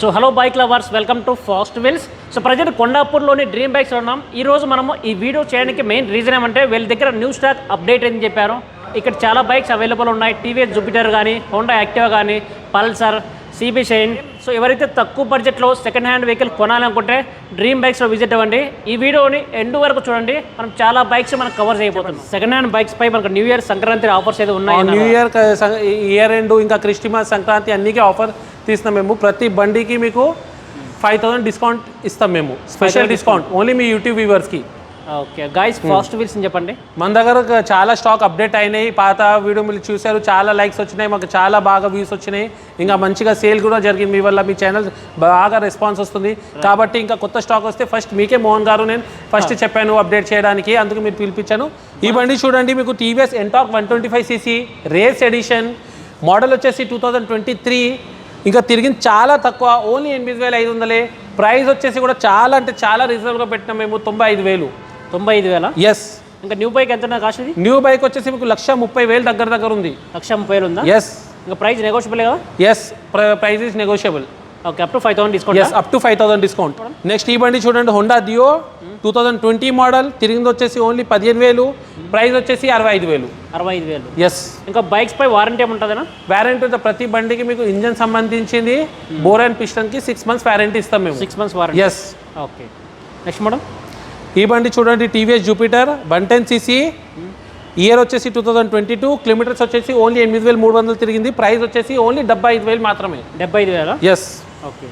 So hello bike lovers welcome to fast wheels. So present కొండాపూర్లోని dream bikes ఉన్నాం ఈరోజు మనము ఈ వీడియో చేయడానికి మెయిన్ రీజన్ ఏమంటే వీళ్ళ దగ్గర న్యూ స్టాక్ అప్డేట్ అని చెప్పారు. ఇక్కడ చాలా బైక్స్ అవైలబుల్ ఉన్నాయి. టీవీఎస్ జూపిటర్ కానీ హోండా యాక్టివా కానీ పల్సర్ సిబి షైన్ సో ఎవరైతే తక్కువ బడ్జెట్లో సెకండ్ హ్యాండ్ వెహికల్ కొనాలనుకుంటే డ్రీమ్ బైక్స్లో విజిట్ అవ్వండి. ఈ వీడియోని ఎండ్ వరకు చూడండి. మనం చాలా బైక్స్ మనం కవర్ చేయబోతున్నాం. సెకండ్ హ్యాండ్ బైక్స్ పై మనకు న్యూ ఇయర్ సంక్రాంతి ఆఫర్స్ అయితే ఉన్నాయి న్యూ ఇయర్ ఇయర్ ఎండ్ ఇంకా క్రిస్టమస్ సంక్రాంతి అన్నికే ఆఫర్ తీస్తున్నాం మేము. ప్రతి బండికి మీకు ఫైవ్ థౌసండ్ డిస్కౌంట్ ఇస్తాం మేము. స్పెషల్ డిస్కౌంట్ ఓన్లీ మీ యూట్యూబ్ వ్యూవర్స్కి ఓకే. గాయస్ ఫాస్ట్ వీల్స్ చెప్పండి. మన దగ్గర చాలా స్టాక్ అప్డేట్ అయినాయి. పాత వీడియో మీరు చూశారు చాలా లైక్స్ వచ్చినాయి. మాకు చాలా బాగా వ్యూస్ వచ్చినాయి. ఇంకా మంచిగా సేల్ కూడా జరిగింది. మీ వల్ల మీ ఛానల్ బాగా రెస్పాన్స్ వస్తుంది. కాబట్టి ఇంకా కొత్త స్టాక్ వస్తే ఫస్ట్ మీకే మోహన్ గారు నేను ఫస్ట్ చెప్పాను అప్డేట్ చేయడానికి. అందుకు మీరు పిలిపించాను. ఈ బండి చూడండి మీకు TVS Ntorq one twenty five CC race edition model వచ్చేసి టూ థౌజండ్ ట్వంటీ త్రీ ఇంకా తిరిగింది చాలా తక్కువ ఓన్లీ ఎనిమిది వేల ఐదు వందలే. ప్రైస్ వచ్చేసి కూడా చాలా అంటే చాలా రీజనబుల్గా పెట్టినాం మేము తొంభై ఐదు వేలు. తొంభై ఐదు వేల? ఎస్ ఇంకా న్యూ బైక్ ఎంత కాస్ట్ ఇది? న్యూ బైక్ వచ్చేసి మీకు లక్ష ముప్పై వేలు దగ్గర దగ్గర ఉంది. లక్ష ముప్పై వేలు ఉందా? ఎస్ ఇంకా ప్రైస్ నెగోషియబుల్ కదా? Yes price is negotiable okay up to five thousand discount yes up to five thousand discount next ఈ బండి చూడండి Honda Dio two thousand twenty model తిరిగింది వచ్చేసి ఓన్లీ పదిహేను వేలు. ప్రైస్ వచ్చేసి అరవై ఐదు వేలు. అరవై ఐదు వేలు. ఎస్ ఇంకా బైక్స్ పై వారంటీ ఏముంటుందనా వ్యారంటీ ఉంది. ప్రతి బండికి మీకు ఇంజన్ సంబంధించింది. బోర్ అండ్ పిస్టన్కి సిక్స్ మంత్స్ వ్యారంటీ ఇస్తాం మేము. Six months warranty yes okay next madam ఈ బండి చూడండి TVS Jupiter one ten CC. Year వచ్చేసి two thousand twenty two kilometres వచ్చేసి ఓన్లీ ఎనిమిది వేలు మూడు వందలు తిరిగింది. ప్రైస్ వచ్చేసి ఓన్లీ డెబ్బై ఐదు వేలు మాత్రమే. డెబ్బై ఐదు వేల? Yes okay.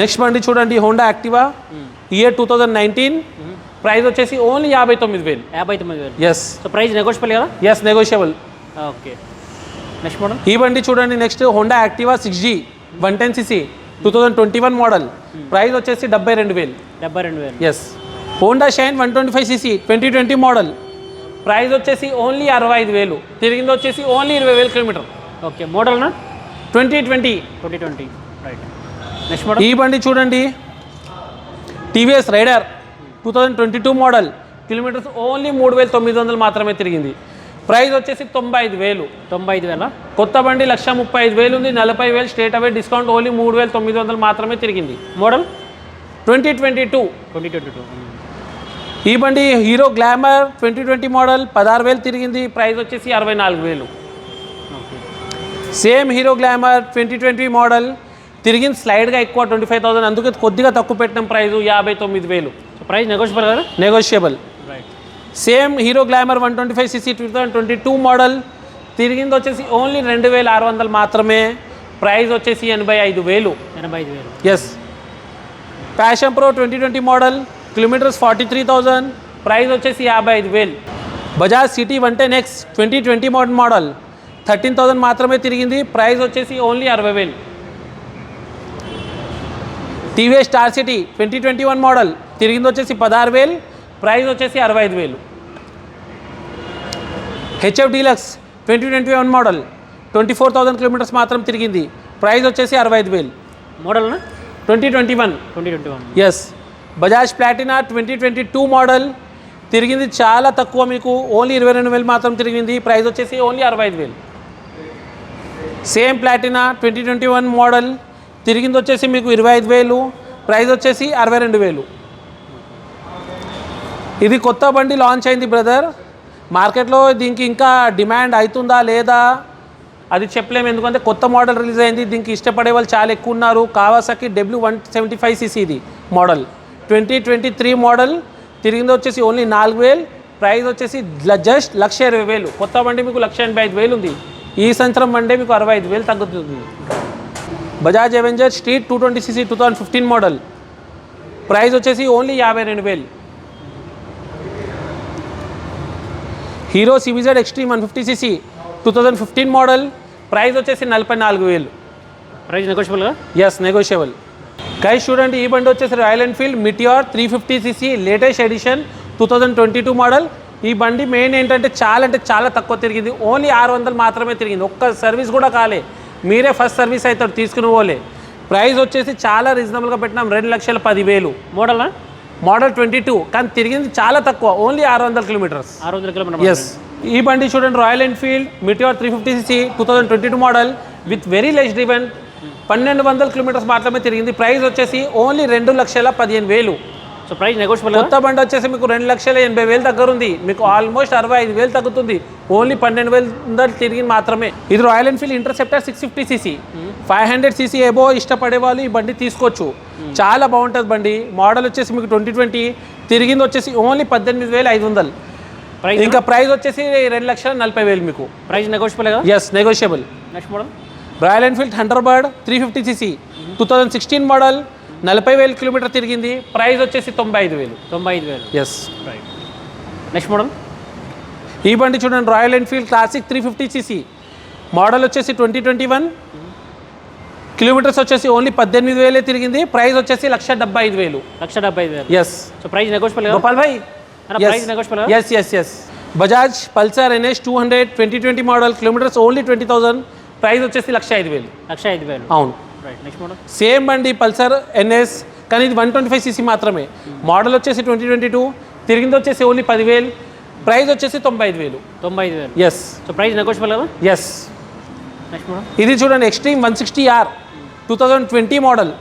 నెక్స్ట్ బండి చూడండి Honda Activa year two thousand nineteen price వచ్చేసి ఓన్లీ యాభై తొమ్మిది వేలు. యాభై తొమ్మిది వేలు. ఎస్ సో ప్రైస్ నెగోషియబుల్ కదా? Yes negotiable okay. Next madam ఈ బండి చూడండి next Honda Activa six G one ten CC two thousand twenty one model price వచ్చేసి డెబ్బై రెండు వేలు. డెబ్బై రెండు వేలు. Yes Honda Shine one twenty five CC twenty twenty model price వచ్చేసి ఓన్లీ అరవై ఐదు వేలు. తిరిగింది వచ్చేసి ఓన్లీ ఇరవై వేలు kilometre. Okay మోడల్నా twenty twenty twenty twenty right next madam ఈ బండి చూడండి. TVS Raider two thousand twenty two model kilometres only మూడు వేల తొమ్మిది వందలు మాత్రమే తిరిగింది. ప్రైస్ వచ్చేసి తొంభై ఐదు వేలు. తొంభై ఐదు వేల? కొత్త బండి లక్ష ముప్పై ఐదు వేలు ఉంది. నలభై వేలు స్టేట్ అవే డిస్కౌంట్ ఓన్లీ మూడు వేల తొమ్మిది వందలు మాత్రమే తిరిగింది. Model twenty twenty two twenty twenty two ఈ బండి Hero Glamour twenty twenty model పదహారు వేలు తిరిగింది. ప్రైస్ వచ్చేసి అరవై నాలుగు వేలు. Same Hero Glamour twenty twenty model తిరిగింది స్లైడ్గా ఎక్కువ ట్వంటీ ఫైవ్ థౌసండ్. అందుకే కొద్దిగా తక్కువ పెట్టిన ప్రైస్ యాభై తొమ్మిది వేలు. ప్రైస్ నెగోషియబుల్ కదా? Negotiable right same Hero Glamour one twenty five CC two thousand twenty two model తిరిగింది వచ్చేసి ఓన్లీ రెండు వేల ఆరు వందలు మాత్రమే. ప్రైస్ వచ్చేసి ఎనభై ఐదు వేలు. ఎనభై ఐదు వేలు. Yes Passion Pro twenty twenty model kilometres forty three thousand price వచ్చేసి యాభై ఐదు వేలు. Bajaj CT one ten X twenty twenty model model. Thirteen thousand మాత్రమే తిరిగింది ప్రైస్ వచ్చేసి ఓన్లీ అరవై వేలు. TVS Star City twenty twenty one model తిరిగింది వచ్చేసి పదహారు వేలు ప్రైస్ వచ్చేసి అరవై ఐదు వేలు. HF Deluxe twenty twenty one model twenty four thousand kilometres మాత్రం తిరిగింది ప్రైస్ వచ్చేసి అరవై ఐదు వేలు. మోడల్నా twenty twenty one. Twenty twenty one. Yes Bajaj Platina twenty twenty two model. తిరిగింది చాలా తక్కువ మీకు. ఓన్లీ ఇరవై రెండు వేలు మాత్రం తిరిగింది. ప్రైస్ వచ్చేసి ఓన్లీ అరవై ఐదు వేలు. Same Platina twenty twenty one model. తిరిగింది వచ్చేసి మీకు ఇరవై ఐదు వేలు. ప్రైస్ వచ్చేసి అరవై రెండు వేలు. ఇది కొత్త బండి లాంచ్ అయింది బ్రదర్. మార్కెట్లో దీనికి ఇంకా డిమాండ్ అవుతుందా లేదా అది చెప్పలేము. ఎందుకంటే కొత్త మోడల్ రిలీజ్ అయింది. దీనికి ఇష్టపడే వాళ్ళు చాలా ఎక్కువ ఉన్నారు. Kawasaki W one seventy five CC ఇది model. Twenty twenty three model తిరిగింది వచ్చేసి ఓన్లీ నాలుగు వేలు ప్రైస్ వచ్చేసి జస్ట్ లక్ష ఇరవై వేలు. కొత్త బండి మీకు లక్ష ఎనభై ఐదు వేలు ఉంది. ఈ సంవత్సరం బండి మీకు అరవై ఐదు వేలు తగ్గుతుంది. Bajaj Avenger Street two twenty CC two thousand fifteen model. Price వచ్చేసి ఓన్లీ యాభై రెండు వేలు. Hero CBZ Xtreme one fifty CC two thousand fifteen model. Price వచ్చేసి నలభై నాలుగు వేలు. ప్రైస్ నెగోషియబుల్ కదా ఎస్ నెగోషియబుల్ గైస్ చూడండి ఈ బండి వచ్చేసి Royal Enfield Meteor three fifty CC latest edition two thousand twenty two model ఈ బండి మెయిన్ ఏంటంటే చాలా అంటే చాలా తక్కువ తిరిగింది. ఓన్లీ ఆరు వందలు మాత్రమే తిరిగింది. ఒక్క సర్వీస్ కూడా కాలే. మీరే ఫస్ట్ సర్వీస్ అవుతారు తీసుకుని పోలే ప్రైస్ వచ్చేసి చాలా రీజనబుల్గా పెట్టినాం. రెండు లక్షల పదివేలు. మోడల్నా మోడల్ ట్వంటీ టూ కానీ తిరిగింది చాలా తక్కువ. ఓన్లీ ఆరు వందల కిలోమీటర్స్ ఆరు వందల కిలోమీటర్ ఎస్ ఈ బండి చూడండి Royal Enfield Meteor three fifty CC two thousand twenty two model with very less driven పన్నెండు వందల కిలోమీటర్స్ మాత్రమే తిరిగింది. ప్రైస్ వచ్చేసి ఓన్లీ రెండు లక్షల పదిహేను వేలు. సో ప్రైస్ నెగోషియబుల్ కొత్త బండి వచ్చేసి మీకు రెండు లక్షల ఎనభై వేలు దగ్గర ఉంది మీకు ఆల్మోస్ట్ అరవై ఐదు వేలు తగ్గుతుంది. ఓన్లీ పన్నెండు వేలు తిరిగింది మాత్రమే. ఇది Royal Enfield Interceptor six fifty CC five hundred CC above ఇష్టపడే వాళ్ళు ఈ బండి తీసుకోవచ్చు. చాలా బాగుంటుంది బండి. మోడల్ వచ్చేసి మీకు ట్వంటీ ట్వంటీ తిరిగింది వచ్చేసి ఓన్లీ పద్దెనిమిది వేలు ఐదు వందలు. ప్రైస్ ఇంకా ప్రైస్ వచ్చేసి రెండు లక్షల నలభై వేలు మీకు. Price negotiable yes negotiable next model Royal Enfield Thunderbird three fifty CC two thousand sixteen model నలభై వేలు కిలోమీటర్ తిరిగింది. ప్రైస్ వచ్చేసి తొంభై ఐదు వేలు. తొంభై ఐదు వేలు. ఎస్ రైట్ నెక్స్ట్ మోడల్ ఈ బండి చూడండి Royal Enfield Classic three fifty CC. Model వచ్చేసి ట్వంటీ ట్వంటీ వన్ కిలోమీటర్స్ వచ్చేసి ఓన్లీ పద్దెనిమిది వేలే తిరిగింది. ప్రైస్ వచ్చేసి లక్ష డెబ్బై ఐదు వేలు. లక్ష డెబ్బై ఐదు వేలు. Yes so price negotiable Gopal bhai? Yes yes yes Bajaj Pulsar NS two hundred twenty twenty model kilometres only twenty thousand price వచ్చేసి లక్ష ఐదు వేలు. లక్ష ఐదు వేలు. అవును. సేమ్ బండి పల్సర్ ఎన్ఎస్ కానీ ఇది వన్ ట్వంటీ ఫైవ్ సీసీ మాత్రమే. మోడల్ వచ్చేసి ట్వంటీ ట్వంటీ టూ తిరిగింది వచ్చేసి ఓన్లీ పదివేలు ప్రైస్ వచ్చేసి తొంభై ఐదు వేలు. తొంభై ఐదు వేలు. ఎస్ సో ప్రైస్ నెగోషియబుల్ కదా? ఎస్ ఇది చూడండి Xtreme one sixty R two thousand twenty model.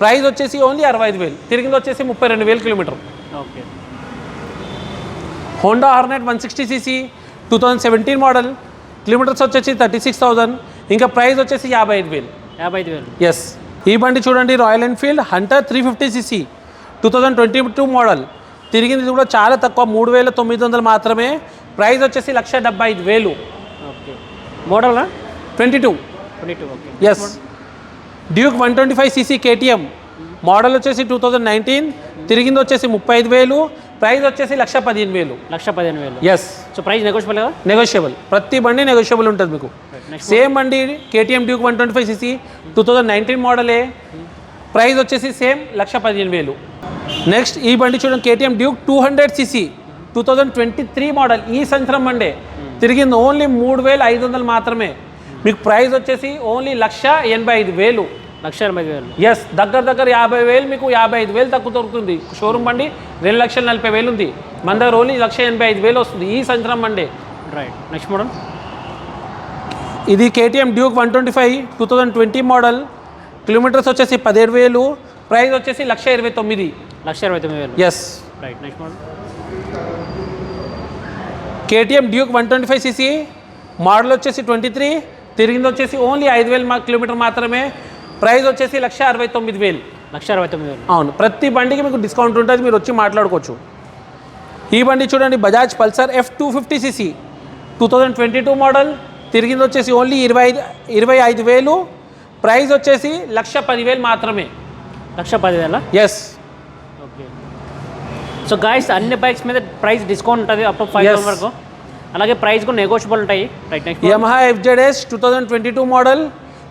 Price వచ్చేసి ఓన్లీ అరవై ఐదు వేలు. తిరిగింది వచ్చేసి ముప్పై రెండు వేలు kilometre. Okay Honda Hornet one sixty CC two thousand seventeen model. Kilometres వచ్చేసి థర్టీ సిక్స్ థౌజండ్. ఇంకా ప్రైస్ వచ్చేసి యాభై ఐదు వేలు. యాభై ఐదు వేలు. ఎస్ ఈ బండి చూడండి Royal Enfield Hunter three fifty CC two thousand twenty two model తిరిగింది కూడా చాలా తక్కువ మూడు వేల తొమ్మిది వందలు మాత్రమే. ప్రైస్ వచ్చేసి లక్ష డెబ్బై ఐదు వేలు. Okay. మోడల్నా twenty two. Twenty two okay. Yes Duke one twenty five CC KTM model వచ్చేసి టూ థౌజండ్ నైన్టీన్ తిరిగింది వచ్చేసి ముప్పై ఐదు వేలు. ప్రైస్ వచ్చేసి లక్ష పదిహేను వేలు. లక్ష పదిహేను వేలు. ఎస్ సో ప్రైస్ నెగోషియబుల్ కదా? నెగోషియబుల్ ప్రతి బండి నెగోషియబుల్ ఉంటుంది మీకు. సేమ్ బండి KTM Duke one twenty five CC two thousand nineteen మోడలే. Price వచ్చేసి సేమ్ లక్ష పదిహేను వేలు. నెక్స్ట్ ఈ బండి చూడండి KTM Duke two hundred CC two thousand twenty three model. ఈ సంవత్సరం బండే తిరిగింది ఓన్లీ మూడు వేల ఐదు వందలు మాత్రమే. మీకు ప్రైస్ వచ్చేసి ఓన్లీ లక్ష ఎనభై ఐదు వేలు. లక్ష ఎనభై వేలు. ఎస్ దగ్గర దగ్గర యాభై వేలు మీకు యాభై ఐదు వేలు తక్కువ దొరుకుతుంది. షోరూమ్ బండి రెండు లక్షల నలభై వేలు ఉంది. మన దగ్గర ఓన్లీ లక్ష ఎనభై ఐదు వేలు వస్తుంది ఈ సంవత్సరం బండి రైట్ నెక్స్ట్ మోడల్ ఇది KTM Duke one twenty five two thousand twenty model kilometres వచ్చేసి పదిహేడు వేలు. ప్రైస్ వచ్చేసి లక్ష ఇరవై తొమ్మిది. లక్ష ఇరవై తొమ్మిది వేలు. Yes right next model KTM Duke one twenty five CC model వచ్చేసి ట్వంటీ త్రీ తిరిగింది వచ్చేసి ఓన్లీ ఐదు వేలు మా కిలోమీటర్ మాత్రమే. ప్రైస్ వచ్చేసి లక్ష అరవై తొమ్మిది వేలు. లక్ష అరవై తొమ్మిది వేలు. అవును. ప్రతి బండికి మీకు డిస్కౌంట్ ఉంటుంది మీరు వచ్చి మాట్లాడుకోవచ్చు. ఈ బండి చూడండి Bajaj Pulsar F two fifty CC two thousand twenty two model తిరిగింది వచ్చేసి ఓన్లీ ఇరవై ఐదు ఇరవై ఐదు వేలు. ప్రైస్ వచ్చేసి లక్ష పదివేలు మాత్రమే. లక్ష పదివేల? ఎస్ ఓకే సో గాయస్ అన్ని బైక్స్ మీద ప్రైస్ డిస్కౌంట్ ఉంటుంది అప్ ఫైవ్. థౌసండ్ వరకు. అలాగే ప్రైస్ కూడా నెగోషియబుల్ ఉంటాయి. Right next Yamaha FZS two thousand twenty two model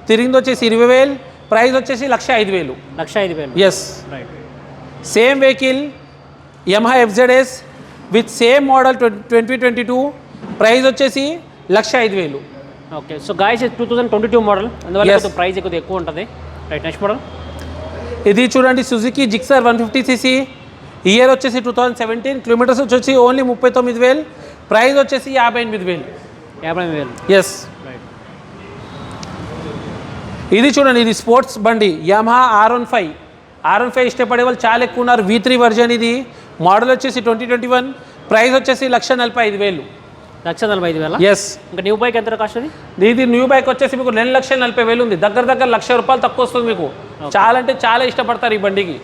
తిరిగింది వచ్చేసి ఇరవై వేలు. ప్రైస్ వచ్చేసి లక్ష ఐదు వేలు. లక్ష ఐదు వేలు. Yes right same vehicle Yamaha FZS with same model twenty twenty two price వచ్చేసి లక్ష ఐదు వేలు. Okay. So guys two thousand twenty two model అందువల్ల ప్రైస్ కొద్దిగా ఎక్కువ ఉంటుంది. రైట్ నెక్స్ట్ మోడల్ ఇది చూడండి Suzuki Gixxer one fifty CC year వచ్చేసి టూ థౌజండ్ సెవెంటీన్ కిలోమీటర్స్ వచ్చేసి ఓన్లీ ముప్పై తొమ్మిది వేలు. ప్రైస్ వచ్చేసి యాభై ఎనిమిది వేలు. యాభై ఎనిమిది వేలు. ఎస్ రైట్ ఇది చూడండి ఇది స్పోర్ట్స్ బండి. Yamaha R one five R one five ఇష్టపడే వాళ్ళు చాలా ఎక్కువ ఉన్నారు. వి త్రీ వర్జన్ ఇది. మోడల్ వచ్చేసి ట్వంటీ ట్వంటీ వన్ ప్రైస్ వచ్చేసి లక్ష నలభై ఐదు వేలు. లక్ష నలభై ఐదు వేల? ఎస్ ఇంకా న్యూ బైక్ ఎంత కాస్ట్ అది? ఇది న్యూ బైక్ వచ్చేసి మీకు రెండు లక్షల నలభై వేలు ఉంది. దగ్గర దగ్గర లక్ష రూపాయలు తక్కువ వస్తుంది మీకు. చాలా అంటే చాలా ఇష్టపడతారు ఈ బండికి.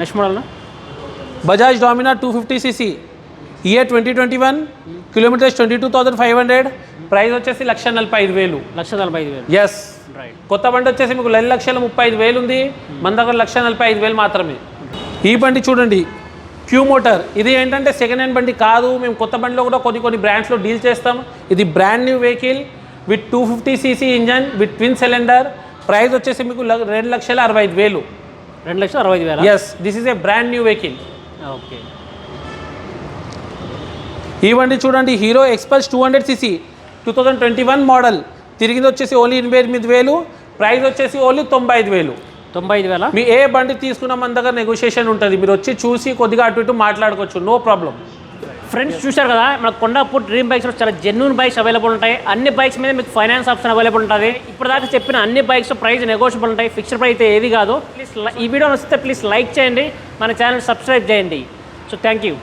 Next model Bajaj Dominar two fifty CC. Year twenty twenty one kilometres twenty two thousand five hundred. Price వచ్చేసి లక్ష నలభై ఐదు వేలు. లక్ష నలభై ఐదు వేలు. ఎస్ రైట్ కొత్త బండి వచ్చేసి మీకు రెండు లక్షల ముప్పై ఐదు వేలు ఉంది. మన దగ్గర లక్ష నలభై ఐదు వేలు మాత్రమే. ఈ బండి చూడండి. Q motor. ఇది ఏంటంటే సెకండ్ హ్యాండ్ బండి కాదు. మేము కొత్త బండిలో కూడా కొన్ని కొన్ని బ్రాండ్స్లో డీల్ చేస్తాం. ఇది brand new vehicle with two fifty CC engine with twin cylinder price వచ్చేసి మీకు రెండు లక్షల అరవై ఐదు వేలు. రెండు లక్షల అరవై ఐదు వేల? Yes this is a brand new vehicle okay. ఈ బండి చూడండి Hero Xpulse two hundred CC two thousand twenty one model తిరిగింది వచ్చేసి ఓన్లీ ఎనభై ఎనిమిది వేలు. ప్రైస్ వచ్చేసి ఓన్లీ తొంభై ఐదు వేలు. తొంభై ఐదు వేల? మీ ఏ బండి తీసుకున్న మన దగ్గర నెగోషియేషన్ ఉంటుంది. మీరు వచ్చి చూసి కొద్దిగా అటు ఇటు మాట్లాడుకోవచ్చు. నో ప్రాబ్లం ఫ్రెండ్స్ చూశారు కదా మన కొండాపూర్ డ్రీమ్ బైక్స్లో చాలా జెన్యున్ బైక్స్ అవైలబుల్ ఉంటాయి. అన్ని బైక్స్ మీద మీకు ఫైనాన్స్ ఆప్షన్ అవైలబుల్ ఉంటుంది. ఇప్పుడు దాకా చెప్పిన అన్ని బైక్స్ ప్రైస్ నెగోషియబుల్ ఉంటాయి. ఫిక్స్డ్ ప్రైస్ అయితే ఏది కాదు. ప్లీజ్ ఈ వీడియో వస్తే ప్లీజ్ లైక్ చేయండి. మన ఛానల్ సబ్స్క్రైబ్ చేయండి. So thank you